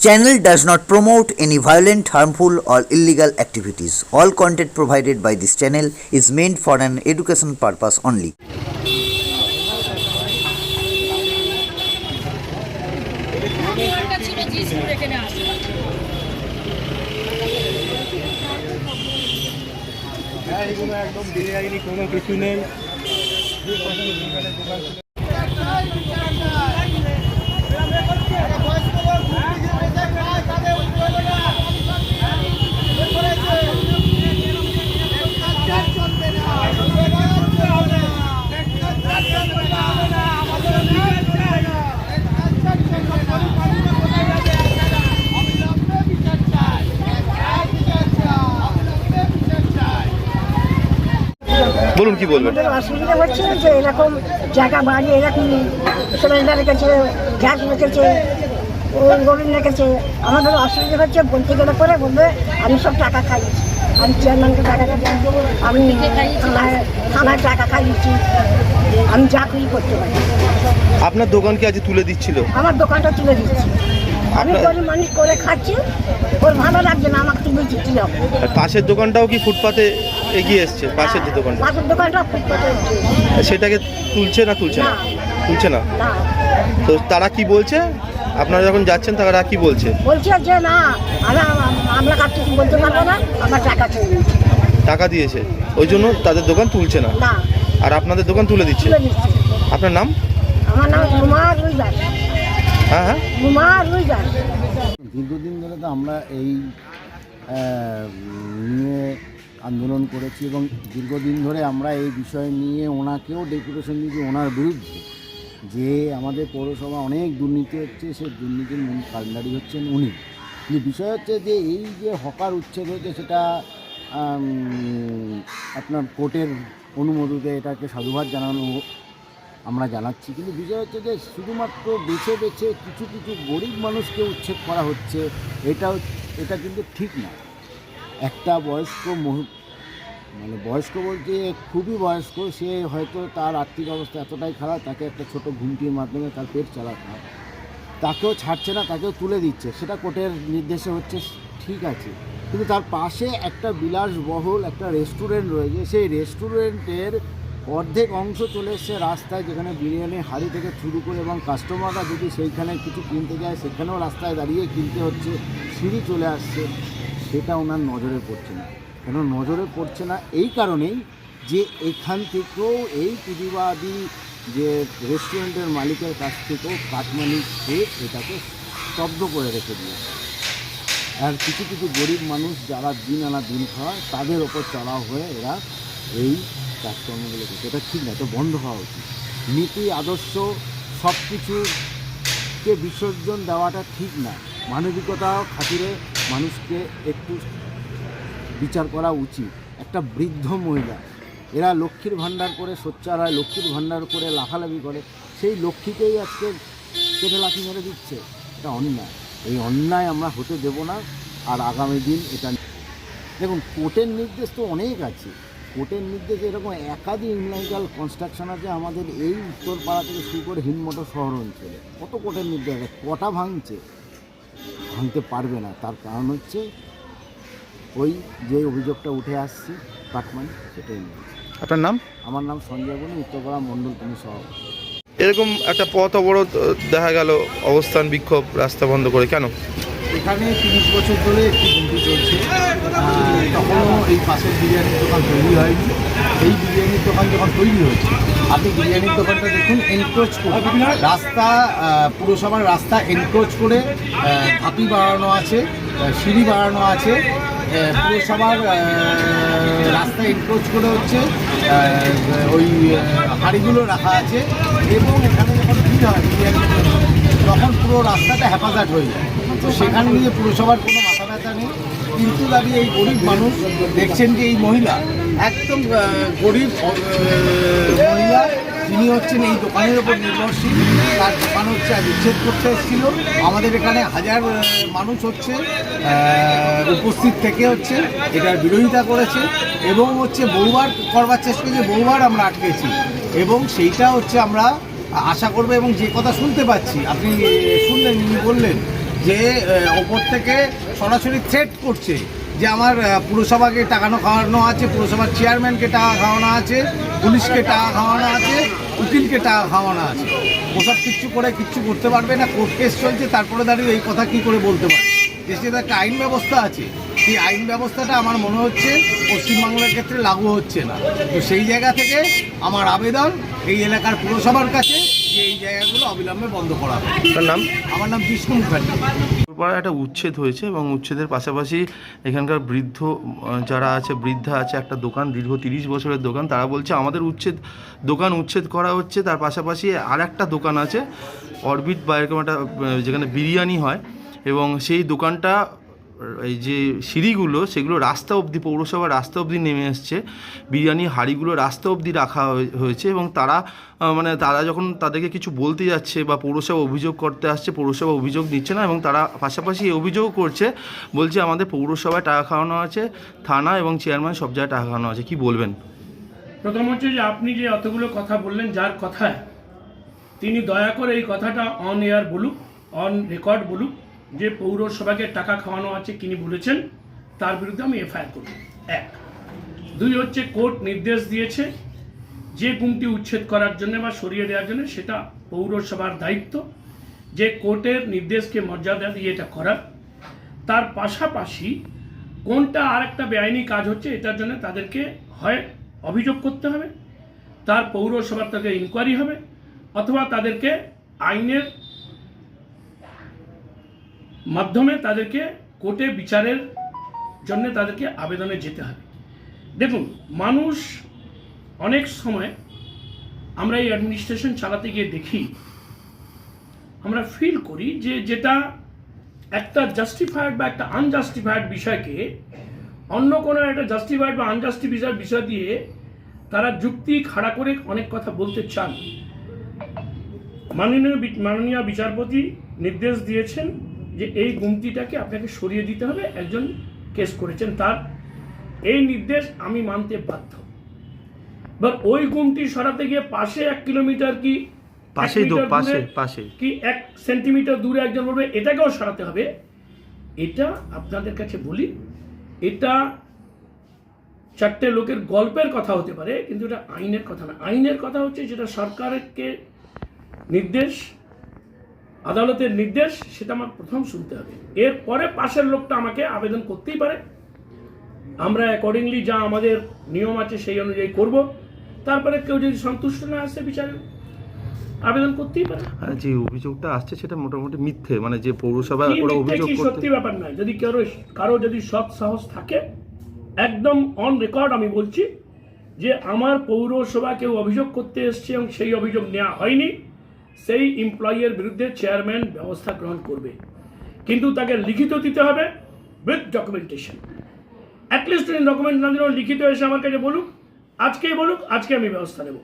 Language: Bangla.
Channel does not promote any violent, harmful, or illegal activities. All content provided by this channel is meant for an education purpose only. হ্যাঁ এগুলো একদম যায়নি কোনো কিছু নেই বলুন কি বলবেন? অসুবিধা হচ্ছে যে এরকম জায়গা বাড়ি এরকম সিলিন্ডার রেখেছে গ্যাস রেখেছে গরুন রেখেছে। আমাদের অসুবিধা হচ্ছে বলতে গেলে পরে বলবে আমি সব টাকা খাইয়েছি। আমি চেয়ারম্যানকে টাকা খাইয়েছি আমি থানায় থানায় টাকা খাইয়েছি। আমি চাকরি করতে পারি। আপনার দোকানকে আজ তুলে দিচ্ছিল? আমার দোকানটা তুলে দিচ্ছি। আমি গরিব মানুষ করে খাচ্ছি ওর ভালো লাগছে না আমাকে দিচ্ছি। হবে পাশের দোকানটাও কি ফুটপাতে এগিয়ে এসছে পাশের যে দোকানটা। পাশের দোকানটা সেটাকে তুলছে না তুলছে না। তুলছে না? তো তারা কি বলছে? আপনারা যখন যাচ্ছেন তারা কি বলছে? বলছে যে না আমরা আমরা বলতে পারব না আমার টাকা টাকা দিয়েছে। ওই জন্য তাদের দোকান তুলছে না? আর আপনাদের দোকান তুলে দিচ্ছে? দিচ্ছি আপনার নাম? আমার নাম রুমা রুইদাস। হ্যাঁ হ্যাঁ। রুমা রুইদাস। দীর্ঘদিন ধরে তো আমরা এই নিয়ে আন্দোলন করেছি এবং দীর্ঘদিন ধরে আমরা এই বিষয় নিয়ে ওনাকেও ডেপুটেশন দিয়েছি, ওনার বিরুদ্ধে। যে আমাদের পৌরসভা অনেক দুর্নীতি হচ্ছে সেই দুর্নীতির মূল কাণ্ডারি হচ্ছেন উনি। কিন্তু বিষয় হচ্ছে যে এই যে হকার উচ্ছেদ হয়েছে, সেটা আপনার কোর্টের অনুমোদিতে এটাকে সাধুবাদ জানানো আমরা জানাচ্ছি। কিন্তু বিষয় হচ্ছে যে শুধুমাত্র বেছে বেছে কিছু কিছু গরিব মানুষকে উচ্ছেদ করা হচ্ছে, এটা এটা কিন্তু ঠিক না। একটা বয়স্ক মানে বয়স্ক বলতে খুবই বয়স্ক, সে হয়তো তার আর্থিক অবস্থা এতটাই খারাপ, তাকে একটা ছোট ঘুমটির মাধ্যমে তার পেট চালাতে হয়। তাকেও ছাড়ছে না, তাকেও তুলে দিচ্ছে। সেটা কোর্টের নির্দেশে হচ্ছে, ঠিক আছে। কিন্তু তার পাশে একটা বিলাসবহুল একটা রেস্টুরেন্ট রয়েছে। সেই রেস্টুরেন্টের অর্ধেক অংশ চলে এসছে রাস্তায়, যেখানে বিরিয়ানি, হাড়ি থেকে শুরু করে এবং কাস্টমাররা যদি সেইখানে কিছু কিনতে যায়, সেখানেও রাস্তায় দাঁড়িয়ে কিনতে হচ্ছে। সিঁড়ি চলে আসছে। সেটা ওনার নজরে পড়ছে না। কেন? নজরে পড়ছে না এই কারণেই যে এখান থেকেও এই প্রতিবাদী যে রেস্টুরেন্টের মালিকের কাছ থেকেও কাটমানি খেয়ে এটাকে স্তব্ধ করে রেখে দিয়েছে। আর কিছু কিছু গরিব মানুষ যারা দিন আনা দিন খাওয়ায় তাদের ওপর চড়াও হয়ে এরা এই কাজকর্মগুলো করছে। এটা ঠিক না, এটা বন্ধ হওয়া উচিত। নীতি, আদর্শ সব কিছুকে বিসর্জন দেওয়াটা ঠিক না। মানবিকতা খাতিরে মানুষকে একটু বিচার করা উচিত। একটা বৃদ্ধ মহিলা, এরা লক্ষ্মীর ভাণ্ডার করে সোচ্চার হয়, লক্ষ্মীর ভাণ্ডার করে লাফালাফি করে, সেই লক্ষ্মীকেই আজকে কেটে লাঠি মেরে দিচ্ছে। এটা অন্যায়। এই অন্যায় আমরা হতে দেব না, আর আগামী দিন এটা দেখুন, কোর্টের নির্দেশ তো অনেক আছে। কোর্টের নির্দেশ এরকম একাধিক ইনলাইকাল কনস্ট্রাকশন আছে, আমাদের এই উত্তরপাড়া থেকে শুরু করে হিনমটো শহর অঞ্চলে। কত কোর্টের নির্দেশ কটা ভাঙছে? ভাঙতে পারবে না। তার কারণ হচ্ছে ওই যে অভিযোগটা উঠে আসছে পাটমান সেটাই নিয়ে। আপনার নাম? আমার নাম সঞ্জয় বলি উত্তরপাড়া মণ্ডল তুমি সভাপতি। এরকম একটা পথ অবরোধ দেখা গেল অবস্থান বিক্ষোভ রাস্তা বন্ধ করে। কেন? এখানে তিরিশ বছর ধরে একটি গুমটি চলছে। তখনও এই পাশের বিরিয়ানির দোকান তৈরি হয়নি। এই বিরিয়ানির দোকান যখন তৈরি হয়েছে, আপনি বিরিয়ানির দোকানটা দেখুন এনক্রোচ করে। রাস্তা পুরসভার রাস্তা এনক্রোচ করে ধাপি বাড়ানো আছে সিঁড়ি বাড়ানো আছে পুরসভার রাস্তা এনক্রোচ করে হচ্ছে ওই হাঁড়িগুলো রাখা আছে, এবং এখানে যখন ভিড় হয় তখন পুরো রাস্তাটা হেফাজত হয়ে যায়। তো সেখানে নিয়ে পুরসভার কোনো মাথা ব্যথা নেই। কিন্তু দাঁড়িয়ে এই গরিব মানুষ দেখছেন যে এই মহিলা, একদম গরিব মহিলা, তিনি হচ্ছেন এই দোকানের ওপর নির্ভরশীল। তার দোকান হচ্ছে আজ উচ্ছেদ করতে এসেছিল। আমাদের এখানে হাজার মানুষ হচ্ছে উপস্থিত থেকে হচ্ছে, এটার বিরোধিতা করেছে এবং হচ্ছে বহুবার করবার চেষ্টা করেছে, বহুবার আমরা আটকেছি। এবং সেইটা হচ্ছে আমরা আশা করব এবং যে কথা শুনতে পাচ্ছি, আপনি শুনলেন, ইনি বললেন যে ওপর থেকে সরাসরি থ্রেট করছে যে আমার পুরসভাকে টাকানো খাওয়ানো আছে, পুরসভার চেয়ারম্যানকে টাকা খাওয়ানো আছে, পুলিশকে টাকা খাওয়ানো আছে, উকিলকে টাকা খাওয়ানো আছে। ওসব কিচ্ছু করে কিচ্ছু করতে পারবে না কোর্ট কেস চলছে, তারপরে দাঁড়িয়ে এই কথা কি করে বলতে পারে? দেশে একটা আইন ব্যবস্থা আছে। সেই আইন ব্যবস্থাটা আমার মনে হচ্ছে পশ্চিমবাংলার ক্ষেত্রে লাগু হচ্ছে না। তো সেই জায়গা থেকে আমার আবেদন এই এলাকার পুরসভার কাছে যে এই জায়গাগুলো অবিলম্বে বন্ধ করা তার নাম? আমার নাম বিষ্ণু মুখার্জি। একটা উচ্ছেদ হয়েছে এবং উচ্ছেদের পাশাপাশি এখানকার বৃদ্ধ যারা আছে বৃদ্ধা আছে একটা দোকান দীর্ঘ তিরিশ বছরের দোকান তারা বলছে আমাদের উচ্ছেদ দোকান উচ্ছেদ করা হচ্ছে তার পাশাপাশি আর একটা দোকান আছে অরবিট বা এরকম একটা যেখানে বিরিয়ানি হয় এবং সেই দোকানটা এই যে সিঁড়িগুলো, সেগুলো রাস্তা অবধি পৌরসভার রাস্তা অবধি নেমে এসছে। বিরিয়ানি হাঁড়িগুলো রাস্তা অবধি রাখা হয়ে- হয়েছে এবং তারা মানে তারা যখন তাদেরকে কিছু বলতে যাচ্ছে বা পৌরসভা অভিযোগ করতে আসছে, পৌরসভা অভিযোগ নিচ্ছে না এবং তারা পাশাপাশি এই অভিযোগও করছে, বলছে আমাদের পৌরসভায় টাকা খাওয়ানো আছে, থানা এবং চেয়ারম্যান সব জায়গায় টাকা খাওয়ানো আছে। কি বলবেন? প্রথম হচ্ছে যে আপনি যে অতগুলো কথা বললেন, যার কথায়, তিনি দয়া করে এই কথাটা অন এয়ার বলুক অন রেকর্ড বলুক যে পৌরসভাকে টাকা খাওয়ানো আছে তিনি বলেছেন, তার বিরুদ্ধে আমি এফআইআর করব। এক। দুই হচ্ছে কোর্ট নির্দেশ দিয়েছে যে গুমটি উচ্ছেদ করার জন্য বা সরিয়ে দেওয়ার জন্য সেটা পৌরসভার দায়িত্ব। যে কোর্টের নির্দেশকে মর্যাদা দিয়ে এটা করার তার পাশাপাশি কোনটা আর একটা বেআইনি কাজ হচ্ছে এটার জন্য তাদেরকে হয় অভিযোগ করতে হবে। তার পৌরসভার থেকে ইনকোয়ারি হবে, অথবা তাদেরকে আইনের মাধ্যমে তাদেরকে কোর্টে বিচারের জন্য তাদেরকে আবেদনে যেতে হবে। দেখুন, মানুষ অনেক সময় আমরা এই অ্যাডমিনিস্ট্রেশন চালাতে গিয়ে দেখি, আমরা ফিল করি যে যেটা একটা জাস্টিফাইড বা একটা আনজাস্টিফাইড বিষয়কে অন্য কোনো একটা জাস্টিফাইড বা আনজাস্টিফাইড বিষয় দিয়ে তারা যুক্তি খাড়া করে অনেক কথা বলতে চান। মাননীয় মাননীয় বিচারপতি নির্দেশ দিয়েছেন যে এই গুমতিটাকে আপনাকে সরিয়ে দিতে হবে একজন কেস করেছেন তার। এই নির্দেশ আমি মানতে বাধ্য। এবার ওই গুমটি সরাতে গিয়ে পাশে এক কিলোমিটার কি পাশে। কি এক সেন্টিমিটার দূরে একজন বলবে এটাকেও সরাতে হবে। এটা আপনাদের কাছে বলি এটা চারটে লোকের গল্পের কথা হতে পারে কিন্তু এটা আইনের কথা না। আইনের কথা হচ্ছে যেটা সরকারকে নির্দেশ আদালতের নির্দেশ সেটা আমার প্রথম শুনতে হবে। এরপরে পাশের লোকটা আমাকে আবেদন করতেই পারে। আমরা অ্যাকর্ডিংলি যা আমাদের নিয়ম আছে সেই অনুযায়ী করব। তারপরে কেউ যদি সন্তুষ্ট না আসে বিচারে আবেদন করতেই পারে। আর যে অভিযোগটা আসছে সেটা মোটামুটি মিথ্যে। মানে যে পৌরসভা ওরা অভিযোগ করতে সত্যি ব্যাপার নয়। যদি কারও কারও যদি সৎ সাহস থাকে একদম অন রেকর্ড আমি বলছি যে আমার পৌরসভা কেউ অভিযোগ করতে এসছে এবং সেই অভিযোগ নেওয়া হয়নি। সেই এমপ্লয়ের বিরুদ্ধে চেয়ারম্যান ব্যবস্থা গ্রহণ করবে। কিন্তু তাকে লিখিত দিতে হবে উইথ ডকুমেন্টেশন অ্যাটলিস্ট ডকুমেন্ট না দিলেও লিখিত এসে আমার কাছে বলুক, আজকেই বলুক, আজকে আমি ব্যবস্থা নেব।